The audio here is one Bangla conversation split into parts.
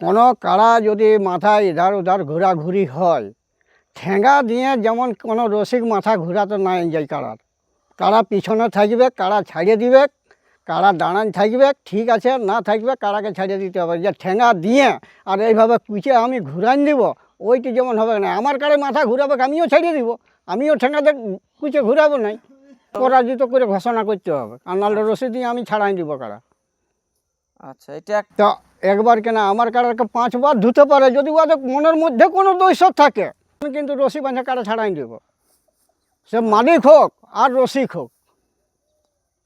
কোনো কাড়া যদি মাথায় ইধার উধার ঘোরাঘুরি হয় ঠেঙ্গা দিয়ে যেমন কোনো রসিক মাথা ঘোরাতে নাই যায় কাড়ার। কাড়া পিছনে থাকবে কাড়া ছাড়িয়ে দিবে কাড়া দাঁড়ান থাকবে ঠিক আছে না থাকবে কাড়াকে ছাড়িয়ে দিতে হবে। যে ঠেঙ্গা দিয়ে আর এইভাবে কুচে আমি ঘুরান দিব ওইটি যেমন হবে না। আমার কাড়ে মাথা ঘুরাবে আমিও ছাড়িয়ে দিব আমিও ঠেঙ্গাতে কুচে ঘুরাবো নাই। পরাজিত করে ঘোষণা করতে হবে। আর নাহলে রসিদ দিয়ে আমি ছাড়াই দিব কাড়া। আচ্ছা এটা এক- তা একবার কেনা আমার কাড়াকে পাঁচবার ধুতে পারে যদি ওদের মনের মধ্যে কোনো দৈশ থাকে আমি কিন্তু রসি বাঁধা কাড়া ছাড়াই দেব সে মালিক হোক আর রসিক হোক।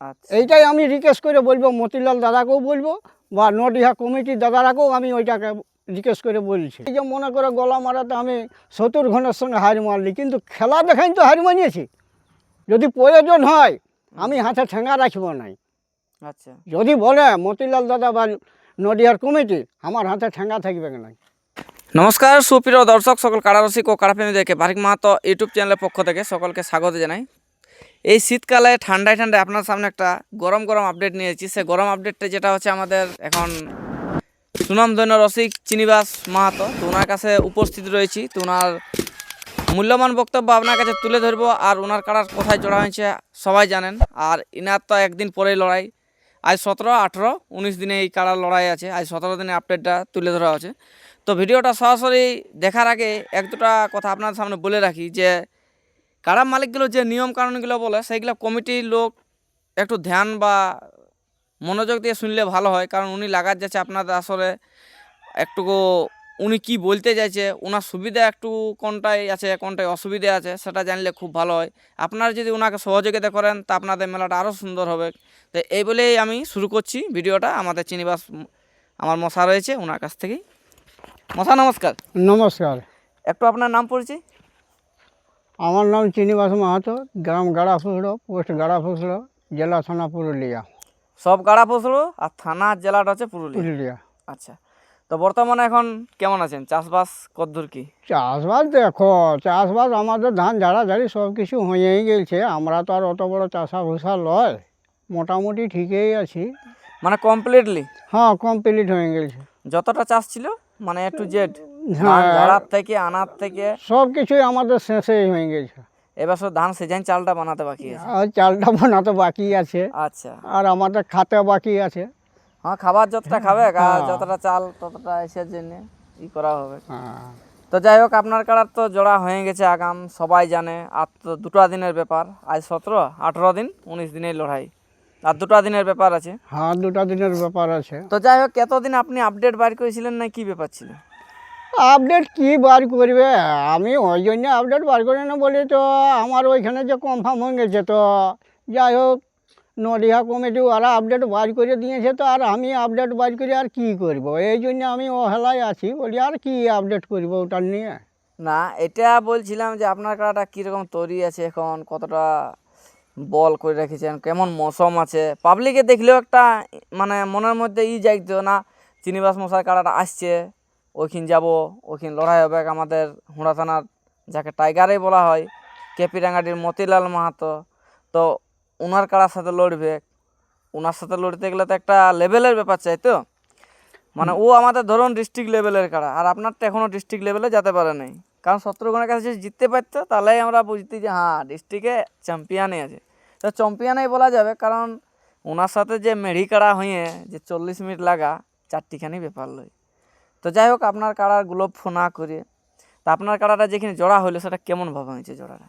আচ্ছা। এইটাই আমি রিকোয়েস্ট করে বলব মতিলাল দাদাকেও বলব বা নডিহা কমিটির দাদারাকেও আমি ওইটাকে রিকোয়েস্ট করে বলছি। এই যে মনে করে গলা মারাতে আমি সত্তর ঘণ্টার সঙ্গে হার মারলি কিন্তু খেলা দেখাই তো হার মানিয়েছি। যদি প্রয়োজন হয় আমি হাতে ঠেঙ্গা রাখব নাই। আচ্ছা। যদি বলে মতিলাল দাদা বা নডিয়ার কমিটি আমার হাতে ঠেঙ্গা থাকবে না নমস্কার, সুপ্রিয় দর্শক, সকল কারারসিক ও কারাপ্রেমীদেরকে বারিক মাহাতো ইউটিউব চ্যানেলের পক্ষ থেকে সকলকে স্বাগত জানাই। এই শীতকালে ঠান্ডায় ঠান্ডায় আপনার সামনে একটা গরম গরম আপডেট নিয়েছি সে গরম আপডেটটা যেটা হচ্ছে আমাদের এখন সুনামধন্য রসিক চিনিবাস মাহাতো। তো ওনার কাছে উপস্থিত রয়েছি। তো ওনার মূল্যবান বক্তব্য আপনার কাছে তুলে ধরবো। আর ওনার কারার কোথায় জড়া হয়েছে, সবাই জানেন। আর ইনার তো একদিন পরেই লড়াই। আজ সতেরো, আঠেরো, উনিশ দিনে এই কারার লড়াই আছে, আজ সতেরো দিনে আপডেটটা তুলে ধরা হচ্ছে তো ভিডিওটা সরাসরি দেখার আগে এক দুটা কথা আপনার সামনে বলে রাখি যে, কারা মালিকগুলো যে নিয়ম কানুনগুলো বলে, সেইগুলো কমিটির লোক একটু ধ্যান বা মনোযোগ দিয়ে শুনলে ভালো হয়, কারণ উনি লাগাত যাচ্ছে আপনাদের আসলে একটুকু উনি কি বলতে চাইছে? ওনার সুবিধা একটু কোনটায় আছে কোনটায় অসুবিধা আছে সেটা জানলে খুব ভালো হয়। আপনারা যদি ওনাকে সহযোগিতা করেন তা আপনাদের মেলাটা আরও সুন্দর হবে। তো এই বলেই আমি শুরু করছি ভিডিওটা। আমাদের চিনিবাস আমার মশা রয়েছে ওনার কাছ থেকেই। মশা নমস্কার। নমস্কার। একটু আপনার নাম পড়ছি আমার নাম চিনিবাস মাহাতো গ্রাম গাড়াফুসড়ো পোস্ট গাড়াফুসড়ো জেলা থানা পুরুলিয়া। সব গাড়া পশুরো আর থানা জেলাটা হচ্ছে পুরুলিয়া। পুরুলিয়া। আচ্ছা। তো বর্তমানে এখন কেমন আছেন? চাষবাস কদ্দূর কি? চাষবাস দেখো চাষবাস আমাদের ধান ঝাড়াঝাড়ি সব কিছু হয়েই গেছে আমরা তো আর অত বড় চাষা ভুষা লয় মোটামুটি ঠিকই আছি। মানে কমপ্লিটলি হ্যাঁ কমপ্লিট হয়ে গেছে। যতটা চাষ ছিল? মানে এ টু জেড হ্যাঁ। ঝাড়ার থেকে আনার থেকে? সব কিছুই আমাদের শেষেই হয়ে গেছে। এবার শুধু ধান সেজাইন চালটা বানাতে বাকি আছে? আর চালটা বানাতে বাকি আছে। আচ্ছা। আর আমাদের খাতে বাকি আছে। হ্যাঁ খাবার যতটা খাবে আর হ্যাঁ। যতটা চাল ততটা এসে জন্য ই করা হবে। হ্যাঁ। তো যাই হোক আপনার কারার তো জোড়া হয়ে গেছে আগাম সবাই জানে। আর তো দুটো দিনের ব্যাপার আজ সতেরো আঠেরো দিন উনিশ দিনের লড়াই। আর দুটো দিনের ব্যাপার আছে। হ্যাঁ দুটো দিনের ব্যাপার আছে। তো যাই হোক কতদিন আপনি আপডেট বার করেছিলেন না কি ব্যাপার ছিল? আপডেট কি বার করবে? আমি ওই জন্য আপডেট বার করি না বলি তো আমার ওইখানে যে কনফার্ম হয়ে গেছে তো। যাই হোক নডিহা কমিটি ওরা আপডেট বার করে দিয়েছে তো আর আমি আপডেট বার করে আর কি করব? এই জন্য আমি অহেলায় আছি বলি আর কি আপডেট করব ওটা নিয়ে? না, এটা বলছিলাম যে আপনার কারাটা কীরকম তৈরি আছে এখন, কতটা বল করে রেখেছেন, কেমন মৌসুম আছে? পাবলিকে দেখলেও একটা মানে মনের মধ্যে ই যাইতো না চিনিবাস মশার কারাটা আসছে, ওইখান যাব, ওইখান লড়াই হবে আমাদের হুড়া থানার, যাকে টাইগারে বলা হয় কেপিরাঙ্গাটির মতিলাল মাহাতো। তো ওনার কারার সাথে লড়বে? ওনার সাথে লড়তে গেলে তো একটা লেভেলের ব্যাপার চাই তো। মানে ও আমাদের ধরুন ডিস্ট্রিক্ট লেভেলের কারা, আর আপনার তো এখনও ডিস্ট্রিক্ট লেভেলে যেতে পারে নাই। কারণ শত্রুঘ্নের কাছে যদি জিততে পারতো, তাহলেই আমরা বুঝতি যে হ্যাঁ ডিস্ট্রিক্টে চ্যাম্পিয়নই আছে। তো চ্যাম্পিয়নই বলা যাবে, কারণ ওনার সাথে যে মেঢ়ি কাড়া হয়ে, যে চল্লিশ মিনিট লাগা, চারটিখানি ব্যাপার লয় তো যাই হোক, আপনার কাড়ার গ্লোভ না করে, তা আপনার কাড়াটা যেখানে জোড়া হলো সেটা কেমন ভাবে হয়েছে জোড়াটা?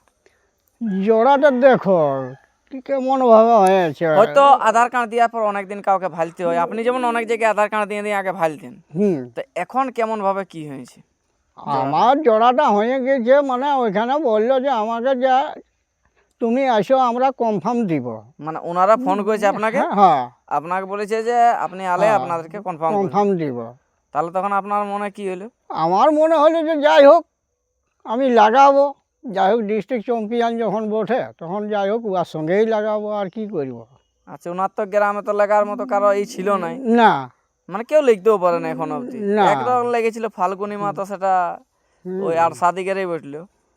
জোড়াটা দেখো কেমন ভাবে হয়েছে হয়তো আধার কার্ড দেওয়ার পর অনেকদিন কাউকে ভালতে হয়। আপনি যেমন অনেক জায়গায় আধার কার্ড দিয়ে দিয়ে আগে ভালতেন। হুম। তো এখন কেমন ভাবে কি হয়েছে? আমার জোড়াটা হয়ে গেছে মানে ওইখানে বলল যে আমাকে যা তুমি আসো আমরা কনফার্ম দিব। মানে ওনারা ফোন করেছে আপনাকে? হ্যাঁ, হ্যাঁ। আপনাকে বলেছে যে আপনি আলে হ্যাঁ, আপনাদেরকে কনফার্ম কনফার্ম দিব। তাহলে তখন আপনার মনে কি হলো? আমার মনে হলো যে যাই হোক আমি লাগাবো। যাই হোক ডিস্ট্রিক্ট চ্যাম্পিয়ন যখন বসে তখন যাই হোক ওর সঙ্গেই লাগাবো আর কি করব। আচ্ছা ওনার তো গ্রামে তো লেগার মতো কারও এই ছিল নাই। না। মানে কেউ লিখতেও পারে না এখন অবধি। না। একদম লেগেছিল ফাল্গুনি মা তো সেটা ওই আর সাদিকেরই বসল।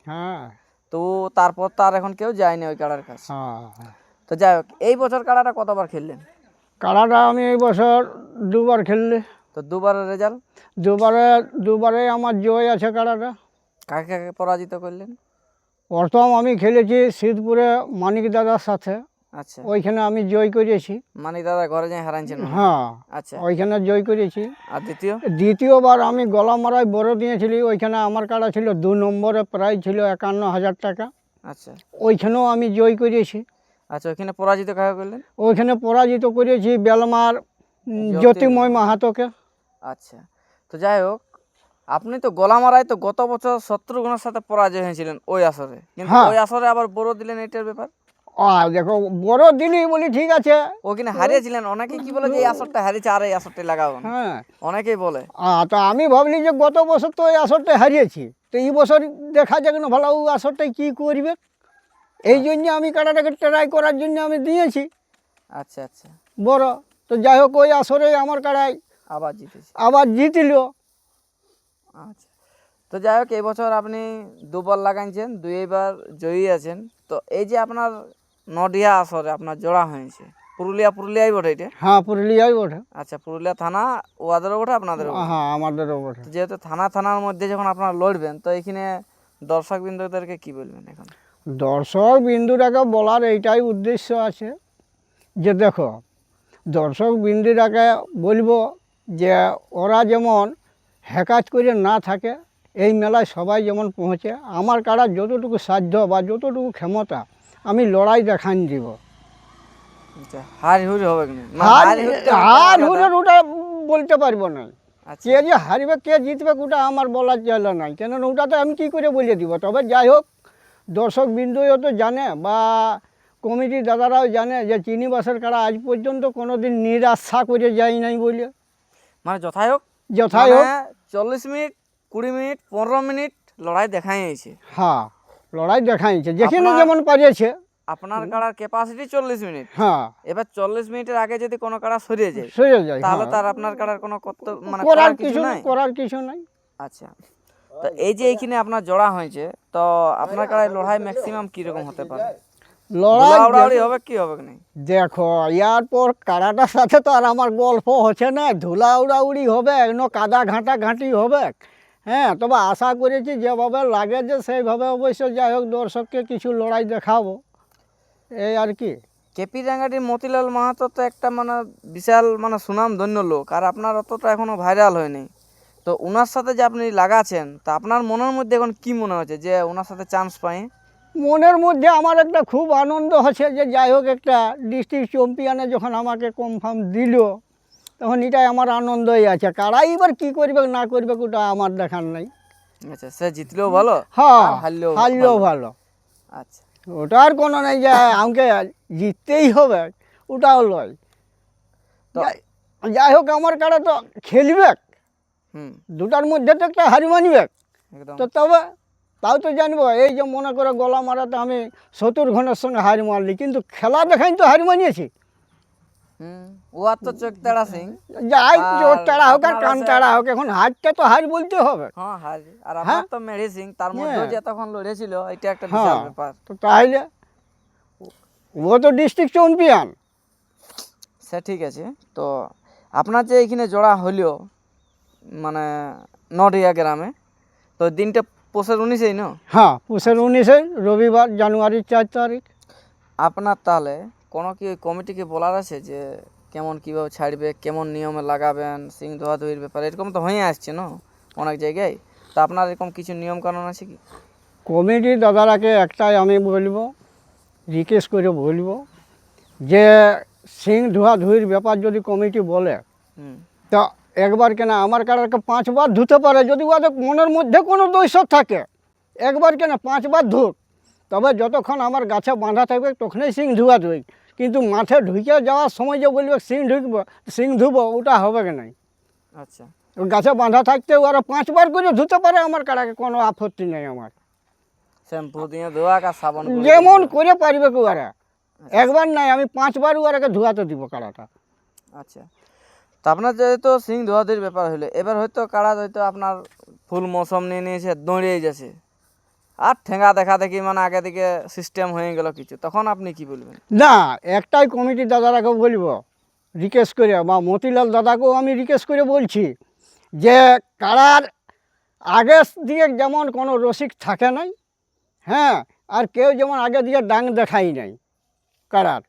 হ্যাঁ। তো তারপর তো আর এখন কেউ যায়নি ওই কাড়ার কাছে। হ্যাঁ। তো যাই হোক এই বছর কাড়াটা কতবার খেললেন? কাড়াটা আমি এই বছর দুবার খেললে। তো দুবারের রেজাল্ট দুবারে দুবারে আমার জয় আছে কাড়াটা। কাকে কাকে পরাজিত করলেন? প্রথম আমি খেলেছি শীতপুরে মানিক দাদার সাথে। আচ্ছা। ওইখানে আমি জয় করেছি। মানিক দাদা ঘরে যাই হারাইছেন হ্যাঁ। আচ্ছা। ওইখানে জয় করেছি। আর দ্বিতীয়? দ্বিতীয়বার আমি গলা মারায় বড় দিয়েছিলি ওইখানে আমার কাড়া ছিল দু নম্বরে প্রাইজ ছিল একান্ন হাজার টাকা। আচ্ছা। ওইখানেও আমি জয় করেছি। আচ্ছা ওখানে পরাজিত কাকে করলেন? ওইখানে পরাজিত করেছি বেলমার জ্যোতিময় মাহাতোকে। আচ্ছা। তো যাই হোক আপনি তো গোলামারায় তো গত বছর শত্রুঘ্নের সাথে পরাজয় হয়েছিলেন ওই আসরে। কিন্তু হ্যাঁ। ওই আসরে আবার বড় দিলেন এটার ব্যাপার? দেখো বড় দিলি বলি ঠিক আছে। ওখানে হারিয়েছিলেন? অনেকে কি বলে যে এই আসরটা হারিয়েছে আর এই আসরটা লাগাবো হ্যাঁ। অনেকেই বলে। তো আমি ভাবলি যে গত বছর তো এই আসরটা হারিয়েছি। তো এই বছর দেখা যাক না ভালো ও আসরটাই কী করবে। এই জন্য আমি কাটাটাকে ট্রাই করার জন্য আমি দিয়েছি। আচ্ছা আচ্ছা। বড়। তো যাই হোক ওই আসরে আমার কাড়াই আবার জিতেছে। আবার জিতিল। আচ্ছা। তো যাই হোক এই বছর আপনি দুবার লাগাইছেন দুইবার জয়ী আছেন। তো এই যে আপনার নডিয়া আসরে আপনার জোড়া হয়েছে পুরুলিয়া পুরুলিয়াই বটে এটা? হ্যাঁ পুরুলিয়াই ওঠে আচ্ছা পুরুলিয়া থানা ওয়াদেরও বটে আপনাদের বটে। হ্যাঁ আমাদেরও ওঠে যেহেতু থানা থানার মধ্যে যখন আপনারা লড়বেন তো এখানে দর্শক বিন্দুদেরকে কি বলবেন এখন? দর্শক বিন্দুটাকে বলার এইটাই উদ্দেশ্য আছে যে দেখো দর্শক বিন্দুটাকে বলব যে ওরা যেমন হ্যাকাজ করে না থাকে এই মেলায় সবাই যেমন পৌঁছে আমার কারা যতটুকু সাধ্য বা যতটুকু ক্ষমতা আমি লড়াই দেখান দিব। আচ্ছা হার হুরি হবে হার তো ওটা বলতে পারব না। আচ্ছা। কে যে হারবে কে জিতবে ওটা আমার বলার চলে নাই। কেন ওটাতে আমি কি করে বলে দিব? তবে যাই হোক দর্শক বিন্দুও তো জানে বা কমিটির দাদারাও জানে যে চিনিবাসের কারা আজ পর্যন্ত কোনো দিন নিরাশা করে যায় নাই বলে। মানে যথাই হোক যথাই হোক চল্লিশ মিনিট কুড়ি মিনিট পনেরো মিনিট লড়াই দেখাই হয়েছে হ্যাঁ লড়াই দেখাইছে যেখানে যেমন পারিয়েছে আপনার কাড়ার ক্যাপাসিটি চল্লিশ মিনিট হ্যাঁ এবার চল্লিশ মিনিটের আগে যদি কোনো কাড়া সরিয়ে যায় সরে যায় তাহলে। তার আপনার কাড়ার কোনো মানে করার কিছু নাই করার কিছু নাই আচ্ছা তো এই যে এইখানে আপনার জোড়া হয়েছে তো আপনার কাড়ায় লড়াই ম্যাক্সিমাম কীরকম হতে পারে লড়াই হবে কি হবে কি দেখো ইয়ার পর কারাটার সাথে তো আর আমার গল্প হচ্ছে না। ধুলা উড়াউড়ি হবে একন কাদা ঘাঁটা ঘাঁটি হবে। হ্যাঁ তবে আশা করেছি যেভাবে লাগে যে সেইভাবে অবশ্য যাই হোক দর্শককে কিছু লড়াই দেখাবো। এই আর কি। কেপি রাঙ্গাটির মতিলাল মাহাতো তো একটা মানে বিশাল মানে সুনাম ধন্য লোক আর আপনার অতটা এখনও ভাইরাল হয়নি। তো ওনার সাথে যে আপনি লাগাচ্ছেন তা আপনার মনের মধ্যে এখন কি মনে হচ্ছে যে ওনার সাথে চান্স পাই? মনের মধ্যে আমার একটা খুব আনন্দ হচ্ছে যে যাই হোক একটা ডিস্ট্রিক্ট চ্যাম্পিয়নে যখন আমাকে কনফার্ম দিল তখন এটাই আমার আনন্দই আছে। কারাই এবার কী করবে না করবে ওটা আমার দেখার নাই। আচ্ছা সে জিতলেও ভালো হ্যাঁ হারলেও ভালো। আচ্ছা। ওটার কোনো নেই যে আমাকে জিততেই হবে ওটাও লয়। তো যাই- যাই হোক আমার কারা তো খেলবে। হুম। দুটার মধ্যে তো একটা হারি মানবে তো তবে তাও তো জানব এই যে মনে করে গলা মারাতে আমি সত্তর ঘণ্টার সঙ্গে হারি মারলি কিন্তু খেলা দেখাই তো হারি মানিয়েছি। তো চোখ তেড়া সিং। যাই চোট হোক আর আপনার কান হোক এখন হারটা তো হার বলতে হবে। হ্যাঁ হার আর হ্যাঁ? তো মেরি সিং তার হ্যাঁ। যে তখন লড়েছিল এটা একটা বিশাল হ্যাঁ ব্যাপার। তো তাহলে ও তো ডিস্ট্রিক্ট চ্যাম্পিয়ন সে ঠিক আছে তো আপনার যে এখানে জোড়া হইল মানে নডিয়া গ্রামে তো দিনটা পোষের উনিশেই না? হ্যাঁ পুষের উনিশে রবিবার জানুয়ারির চার তারিখ। আপনার তাহলে কোনো কি কমিটিকে বলার আছে যে কেমন কীভাবে ছাড়বে কেমন নিয়মে লাগাবেন সিং ধোয়াধুয়ির ব্যাপারে? এরকম তো হয়ে আসছে না অনেক জায়গায়। তো আপনার এরকম কিছু নিয়ম কানুন আছে কি? কমিটির দাদারাকে একটাই আমি বলব রিকোয়েস্ট করে বলব যে সিং ধোয়া ধুইর ব্যাপার যদি কমিটি বলে তা একবার কেন আমার কারাকে পাঁচবার ধুতে পারে যদি ওদের মনের মধ্যে কোনো দৈশত থাকে একবার কেন পাঁচবার ধুক। তবে যতক্ষণ আমার গাছে বাঁধা থাকবে তখনই সিং ধুয়া ধুই। কিন্তু মাঠে ঢুকে যাওয়ার সময় যে বলবে সিং ঢুকবো সিং ধুবো ওটা হবে কি নাই? আচ্ছা। গাছে বাঁধা থাকতে ওরা পাঁচবার করে ধুতে পারে আমার কারাকে কোনো আপত্তি নেই আমার। শ্যাম্পু দিয়ে ধোয়া আর সাবান যেমন করে পারবে কি ওরা একবার নাই আমি পাঁচবার ওরাকে ধোয়াতে দিব কাড়াটা আচ্ছা। তো আপনার যেহেতু সিং ধোয়াধুয়ির ব্যাপার হলো এবার হয়তো কাড়া হয়তো আপনার ফুল মৌসুম নিয়ে নিয়েছে, দৌড়িয়ে যাচ্ছে। আর ঠেঙ্গা দেখা দেখি মানে আগে দিকে সিস্টেম হয়ে গেল কিছু, তখন আপনি কি বলবেন? না, একটাই কমিটির দাদারাকে বলব রিকোয়েস্ট করে বা মতিলাল দাদাকেও আমি রিকোয়েস্ট করে বলছি যে কারার আগে দিয়ে যেমন কোনো রসিক থাকে নাই হ্যাঁ আর কেউ যেমন আগে দিয়ে ডাং দেখাই নাই কারার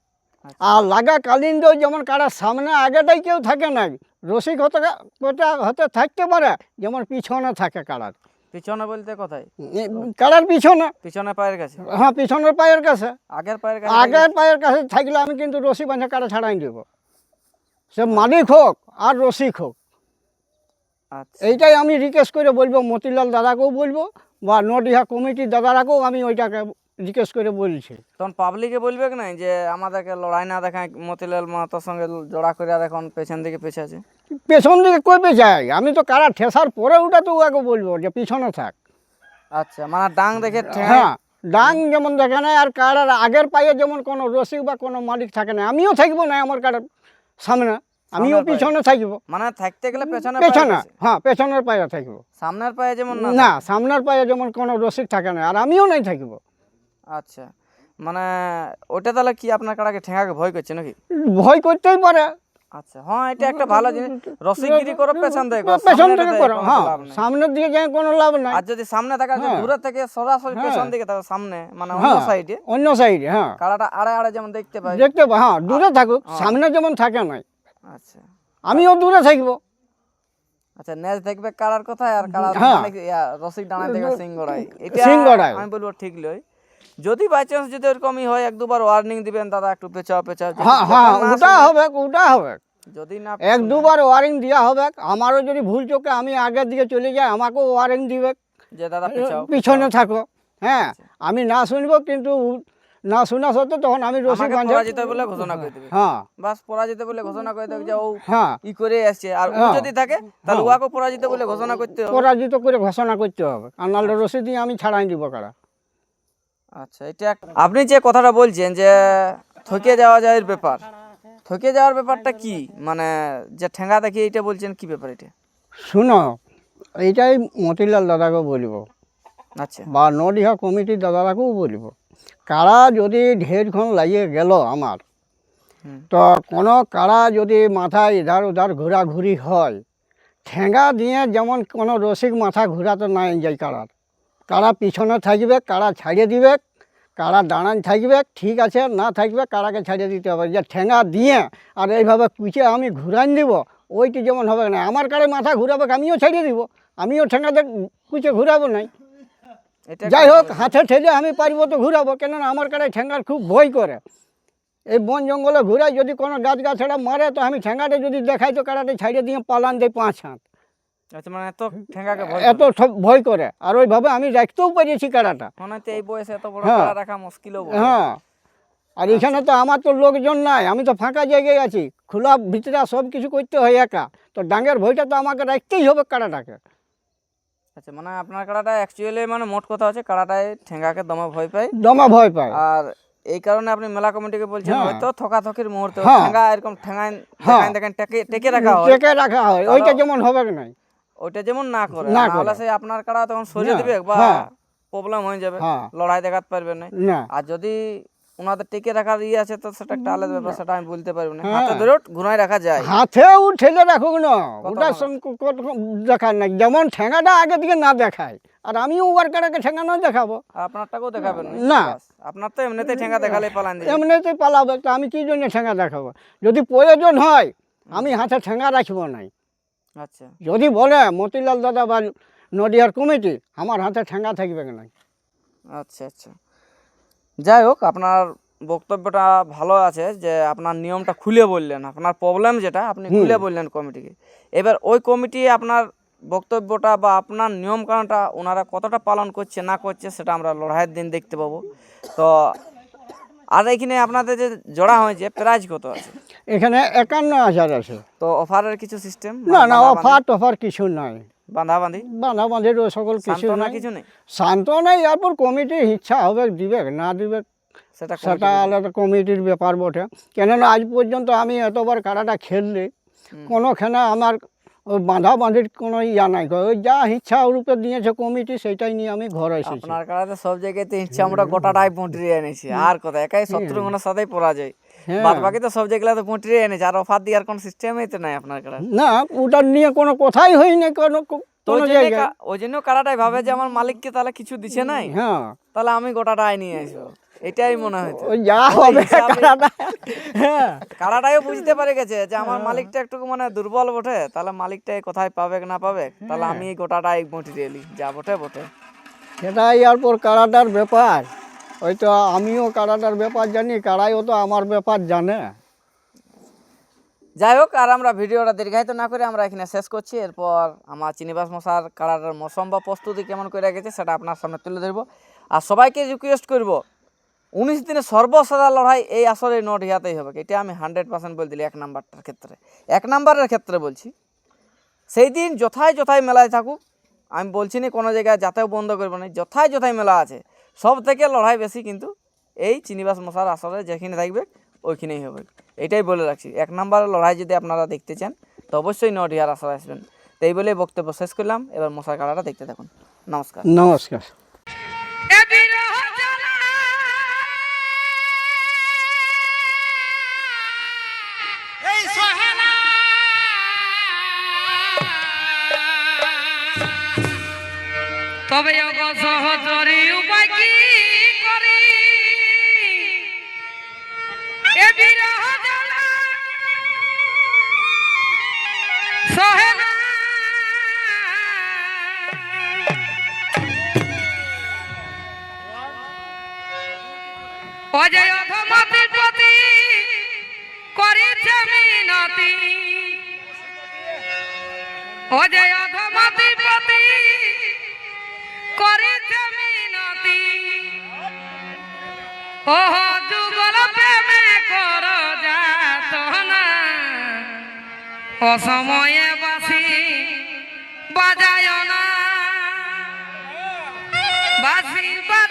আর লাগাকালীন যেমন কারার সামনে আগেটাই কেউ থাকে না রসিক হতে হতে থাকতে পারে যেমন পিছনে থাকে কারার। পিছনে বলতে কোথায়? কারার পিছনে। পিছনে পায়ের কাছে? হ্যাঁ পিছনের পায়ের কাছে। আগের পায়ের কাছে? আগের পায়ের কাছে থাকলে আমি কিন্তু রশি বাঁধে কারা ছাড়াই দেবো। সে মালিক হোক আর রসিক হোক। আচ্ছা। এইটাই আমি রিকোয়েস্ট করে বলব মতিলাল দাদাকেও বলব বা নডিহা কমিটির দাদারাকেও আমি ওইটাকে রিকোয়েস্ট করে বলছে। তখন পাবলিকে বলবে কি না যে আমাদেরকে লড়াই না দেখায় মতিলাল মাহাতোর সঙ্গে জোড়া করে দেখুন পেছন দিকে পেছে আছে? পেছন দিকে কইবে যাই আমি তো কারা ঠেসার পরে ওটা তো ওকে বলব যে পিছনে থাক। আচ্ছা মানে ডাং দেখে হ্যাঁ ডাং যেমন দেখে না আর কারার আগের পায়ে যেমন কোনো রসিক বা কোনো মালিক থাকে না আমিও থাকব না আমার কারার সামনে আমিও পিছনে থাকব। মানে থাকতে গেলে পেছনে পেছনে হ্যাঁ পেছনের পায়ে থাকব। সামনের পায়ে যেমন না সামনের পায়ে যেমন কোনো রসিক থাকে না আর আমিও নাই থাকব। আচ্ছা। মানে ওটা তাহলে কি আপনার কাড়াকে ঠেঙাকে ভয় করছে নাকি? ভয় করতেই পারে। আচ্ছা হ্যাঁ এটা একটা ভালো জিনিস। রসিকগিরি করো পেছন থেকে করো, পেছন থেকে করো হ্যাঁ সামনের দিকে যাই কোনো লাভ নাই। আর যদি সামনে থাকা হ্যাঁ। দূরে থেকে সরাসরি পেছন হ্যাঁ। দিকে থাকো সামনে মানে অন্য হ্যাঁ সাইডে অন্য সাইডে হ্যাঁ। কাড়াটা আড়ে আড়ে যেমন দেখতে পাই। দেখতে পা হ্যাঁ দূরে থাকুক সামনে যেমন থাকে নাই। আচ্ছা। আমিও দূরে থাকব। আচ্ছা নেজ দেখবে কাড়ার কোথায় আর হ্যাঁ। মানে রসিক ডানা থেকে সিংগড়াই এটা। আমি বলব ঠিক লই। যদি বাই চান্স যদি ওরকমই হয় এক দুবার ওয়ার্নিং দিবেন দাদা একটু পেছাও পেছাও হ্যাঁ হ্যাঁ ওটা হবে ওটা হবে। যদি না এক দুবার ওয়ারিং দেওয়া হবে আমারও যদি ভুল চোখে আমি আগের দিকে চলে যাই আমাকেও ওয়ারিং দিবে। যে দাদা পেছাও পিছনে থাকো। হ্যাঁ আমি না শুনব কিন্তু না শোনা সত্ত্বেও তখন আমি রসি আমাকে বাঁধে পরাজিত বলে ঘোষণা করে দেবে। হ্যাঁ। বাস পরাজিত বলে ঘোষণা করে দেবে যে ও হ্যাঁ। ই করে আসছে। আর ও হ্যাঁ। যদি থাকে তাহলে উহাকে পরাজিত বলে ঘোষণা করতে হবে। পরাজিত করে ঘোষণা করতে হবে। আর নাহলে রসি দিয়ে আমি ছাড়াই দিব কারা? আচ্ছা এটা আপনি যে কথাটা বলছেন যে থকে যাওয়া যায় এর ব্যাপার থকে যাওয়ার ব্যাপারটা কি? মানে যে ঠেঙ্গা দেখি এটা বলছেন কি ব্যাপার এটা? শুনো এইটাই মতিলাল দাদাকে বলব। আচ্ছা। বা নডিহা কমিটির দাদারাকেও বলব। কারা যদি ঢেরক্ষণ লাগিয়ে গেল আমার তো কোনো কারা যদি মাথায় ইধার উধার ঘোরাঘুরি হয় ঠেঙ্গা দিয়ে যেমন কোনো রসিক মাথা ঘোরাতে নাই যায় কারার। কারা পিছনে থাকবে কারা ছাড়িয়ে দিবে কারা দাঁড়ান থাকবে ঠিক আছে না থাকবে কারাকে ছাড়িয়ে দিতে হবে। যে ঠেঙ্গা দিয়ে আর এইভাবে কুচে আমি ঘুরান দিব ওইটি যেমন হবে না। আমার কারে মাথা ঘুরাবে আমিও ছাড়িয়ে দিব। আমিও দেখ কুচে ঘুরাবো নাই। যাই হোক হাতে ঠেলে আমি পারব তো ঘুরাবো কেননা আমার কাছে ঠেঙ্গার খুব ভয় করে। এই বন জঙ্গলে ঘুরাই যদি কোনো গাছ গাছড়া মারে তো আমি ঠেঙ্গাটা যদি দেখাই তো কারাটে ছাড়িয়ে দিয়ে পালান দেয় পাঁচ হাত। এত ঠেঙ্গাকে ভয় এত ঠক- ভয় করে। আর ওইভাবে আমি রাখতেও পেরেছি মনে হচ্ছে এই বয়সে এত বড় হ্যাঁ। রাখা হ্যাঁ। আর এখানে তো আমার তো লোকজন নাই আমি তো ফাঁকা জায়গায় আছি। খোলা ভিতরে সব কিছু করতে হয় একা। তো ডাঙ্গের ভয়টা তো আমাকে রাখতেই হবে কারাটাকে আচ্ছা মানে আপনার কাড়াটা অ্যাকচুয়ালি মানে মোট কথা হচ্ছে কাড়াটায় ঠেঙ্গাকে দমে ভয় পায়। দমা ভয় পায়। আর এই কারণে আপনি মেলা কমিটিকে বলছেন হ্যাঁ। হয়তো থকাথকির মুহূর্তে হ্যাঁ। ঠেঙ্গা এরকম ঠেঙ্গায়। দেখেন টেকে টেকে রাখা হয়। টেকে রাখা হয়। ওইটা যেমন হবে নাই। ওইটা যেমন না করে না করে। সেই আপনার কাড়া তখন সরিয়ে দিবে বা হ্যাঁ। প্রবলেম হয়ে যাবে হ্যাঁ। লড়াই দেখাতে পারবে না। না। আর যদি ওনাদের টেকে রাখার ইয়ে আছে তো সেটা একটা আলাদা ব্যাপার সেটা আমি বলতে পারব না। হ্যাঁ। হাতে ধরেও ঘুরাই রাখা যায়। হাতেও ঠেলে রাখুক না। ওটা। সং- দেখার নাই। যেমন ঠেঙাটা আগে দিকে না দেখায় আর আমিও ওয়ার্কারকে ঠেঙ্গা না দেখাবো। আপনারটাকেও দেখাবেন না। আপনার তো এমনিতে ঠেঙ্গা দেখালে পালান এমনিতে পালাবে তো আমি কি জন্য ঠেঙ্গা দেখাবো? যদি প্রয়োজন হয় আমি হাতে ঠেঙ্গা রাখব নাই। আচ্ছা। যদি বলে মতিলাল দাদা বা নডিয়ার কমিটি আমার হাতে ঠেঙ্গা থাকবে না আচ্ছা আচ্ছা। যাই হোক আপনার বক্তব্যটা ভালো আছে যে আপনার নিয়মটা খুলে বললেন আপনার প্রবলেম যেটা আপনি খুলে বললেন কমিটিকে। এবার ওই কমিটি আপনার বক্তব্যটা বা আপনার নিয়ম কানুনটা ওনারা কতটা পালন করছে না করছে সেটা আমরা লড়াইয়ের দিন দেখতে পাবো। তো আর এখানে আপনাদের যে জোড়া হয়েছে প্রাইজ কত আছে? এখানে একান্ন হাজার আছে। তো অফারের কিছু সিস্টেম না না অফার টফার কিছু নাই। বাঁধা বাঁধি বাঁধা বাঁধের ও সকল কিছু সান্ত্বনা নাই। কিছু নেই? নাই এরপর কমিটির ইচ্ছা হবে দিবে না দিবে সেটা সেটা আলাদা কমিটির ব্যাপার বটে। কেননা আজ পর্যন্ত আমি এতবার কারাটা খেললি কোনোখানে আমার বাঁধা বাঁধির কোনো ইয়া নাই। ওই যা ইচ্ছা রূপে দিয়েছে কমিটি সেটাই নিয়ে আমি ঘরে এসেছি। আপনার কাছে সব জায়গাতে ইচ্ছা আমরা গোটাটাই পুঁটরি এনেছি। আর কথা একাই শত্রুঘ্নের সাথেই পরাজয়। বাদ বাকি তো সব যেগুলা তো এনেছে আর অফার দেওয়ার কোন সিস্টেমই তো নাই আপনার কাছে। না ওটা নিয়ে কোনো কথাই হয়নি কোনো ওই জন্য কারাটাই ভাবে যে আমার মালিককে তাহলে কিছু দিছে নাই? হ্যাঁ। তাহলে আমি গোটাটাই নিয়ে আসব। এটাই মনে যা হবে কারাটা। হ্যাঁ। কারাটাও বুঝতে পারে গেছে যে আমার মালিকটা একটু মানে দুর্বল বটে তাহলে মালিকটা কোথায় পাবে না পাবে তাহলে আমি গোটাটাই বটিরে এলি যা বটে বটে। সেটাই আর পর কারাটার ব্যাপার। ওই তো আমিও কারাটার ব্যাপার জানি, কারাইও তো আমার ব্যাপার জানে। যাই হোক, আর আমরা ভিডিওটা দীর্ঘায়িত না করে আমরা এখানে শেষ করছি। এরপর আমার চিনিবাস মশার কাড়াটার মৌসম বা প্রস্তুতি কেমন করে রেখেছে সেটা আপনার সামনে তুলে ধরবো। আর সবাইকে রিকোয়েস্ট করব, উনিশ দিনে সর্বসাদা লড়াই এই আসরে নট হিয়াতেই হবে। এটা আমি হান্ড্রেড পার্সেন্ট বলে দিলি এক নাম্বারটার ক্ষেত্রে। এক নাম্বারের ক্ষেত্রে বলছি, সেই দিন যথায় যথায় মেলায় থাকুক। আমি বলছি না কোনো জায়গায় যাতেও বন্ধ করব না, যথায় যথায় মেলা আছে। সব থেকে লড়াই বেশি কিন্তু এই চিনিবাস মশার আসরে যেখানে থাকবে ওইখানেই হবে। এটাই বলে রাখছি। এক নম্বরের লড়াই যদি আপনারা দেখতে চান তো অবশ্যই নডিহার আসরে আসবেন। তো এই বলে বক্তব্য শেষ করলাম। এবার মশার কাড়াটা দেখতে থাকুন। নমস্কার। নমস্কার। তবে অজয় অধমতি প্রতি করিছে মিনতি। অজয় অধমতি প্রতি করিছে মিনতি। ওহ যুগল প্রেমে কর যাত না অসময়ে বাসি বাজায় না বাসি বা